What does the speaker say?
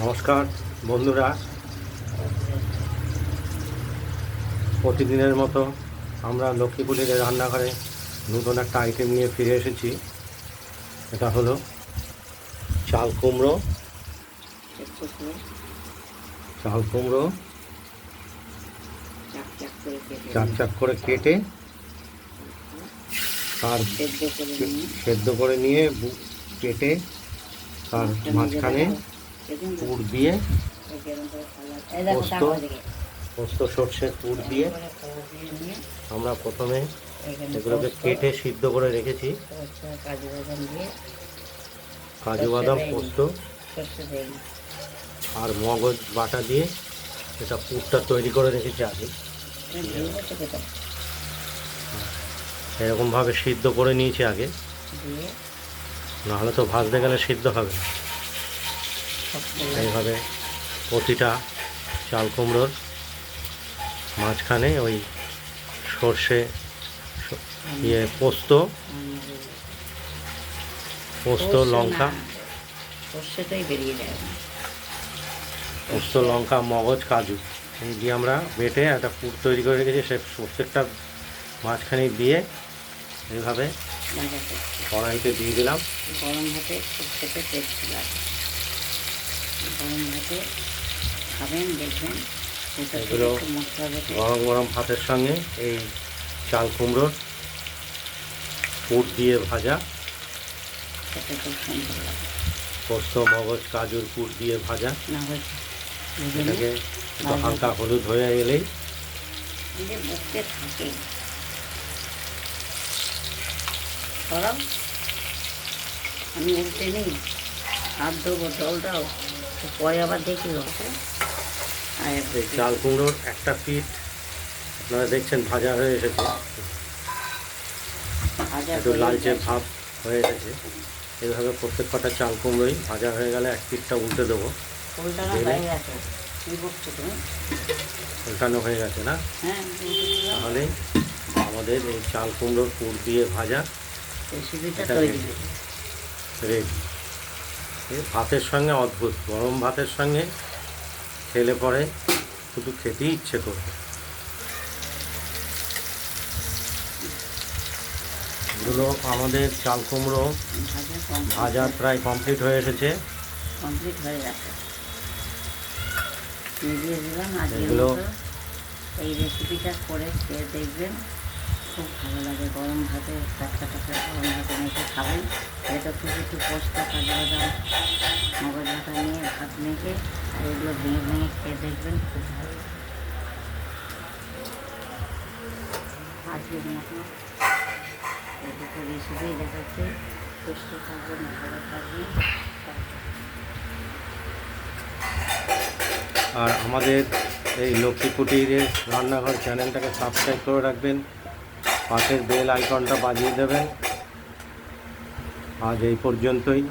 নমস্কার বন্ধুরা। প্রতিদিনের মতো আমরা লক্ষ্মীপুরের রান্নাঘরে নতুন একটা আইটেম নিয়ে ফিরে এসেছি। এটা হলো চাল কুমড়ো। চাল কুমড়ো চাক চাক করে কেটে তার সেদ্ধ করে নিয়ে কেটে তার মাঝখানে পুর দিয়ে পোস্ত। পোস্ত সর্ষের পুর দিয়ে আমরা প্রথমে এগুলোকে কেটে সিদ্ধ করে রেখেছি কাজু বাদাম, পোস্ত। আর মগজ বাটা দিয়ে এটা পুরটা তৈরি করে রেখেছি আগে? এরকমভাবে সিদ্ধ করে নিয়েছি আগে নাহলে তো ভাজতে গেলে সিদ্ধ হবে না এইভাবে প্রতিটা চাল কুমড়োর মাঝখানে ওই সর্ষে ইয়ে পোস্ত পোস্ত লঙ্কা। পোস্ত লঙ্কা মগজ কাজু এই দিয়ে আমরা বেটে একটা পুর তৈরি করে রেখেছি সে প্রত্যেকটা মাঝখানে দিয়ে এইভাবে কড়াইতে দিয়ে দিলাম। গরম ভাতে খুব খেতে টেস্ট লাগে। গরম ভাতে খাবেন দেখবেন। এগুলো একটু মশলা বেটে গরম গরম ভাতের সঙ্গে এই চাল কুমড়োর পুর দিয়ে ভাজা। খেতে খুব সুন্দর লাগে। পোস্ত মগজ কাজুর পুর দিয়ে ভাজা। এটাকে হালকা হলুদ হয়ে গেলেই বুকতে থাকে। আমি উল্টে নিই। হাত দেবো জল দাও পরে আবার দেখি চাল কুমড়োর একটা পিঠ আপনারা দেখছেন ভাজা হয়ে এসেছে। একটু লালচে ভাব হয়ে এসেছে। এইভাবে প্রত্যেক কটা চাল কুমড়োই ভাজা হয়ে গেলে এক পিঠটা উল্টে দেবো। উল্টানো হয়ে গেছে। না? হ্যাঁ। তাহলে আমাদের এই চাল কুমড়োর পুর দিয়ে ভাজা রেডি। ভাতের সঙ্গে অদ্ভুত। গরম ভাতের সঙ্গে খেলে পরে শুধু খেতেই ইচ্ছে করবে। এগুলো আমাদের চাল কুমড়ো ভাজা প্রায় কমপ্লিট হয়ে এসেছে। কমপ্লিট হয়ে গেছে। এগুলো- এই রেসিপিটা করে খেয়ে দেখবেন। খুব ভালো লাগে গরম ভাতে টাটকা টাটকা গরম ভাতে মেখে খাবেন এটা খুব একটু পোস্ত কাজু বাদাম মগজ বাটা নিয়ে ভাত মেখে, আর এগুলো ভেঙে ভেঙে খেয়ে দেখবেন খুব ভালো এই রেসিপি সুস্থ থাকবেন ভালো থাকবেন। আর আমাদের এই লক্ষ্মী কুটিরের রান্নাঘর চ্যানেলটাকে সাবস্ক্রাইব করে রাখবেন। পাশের বেল আইকনটা বাজিয়ে দেবেন। আজ এই পর্যন্তই।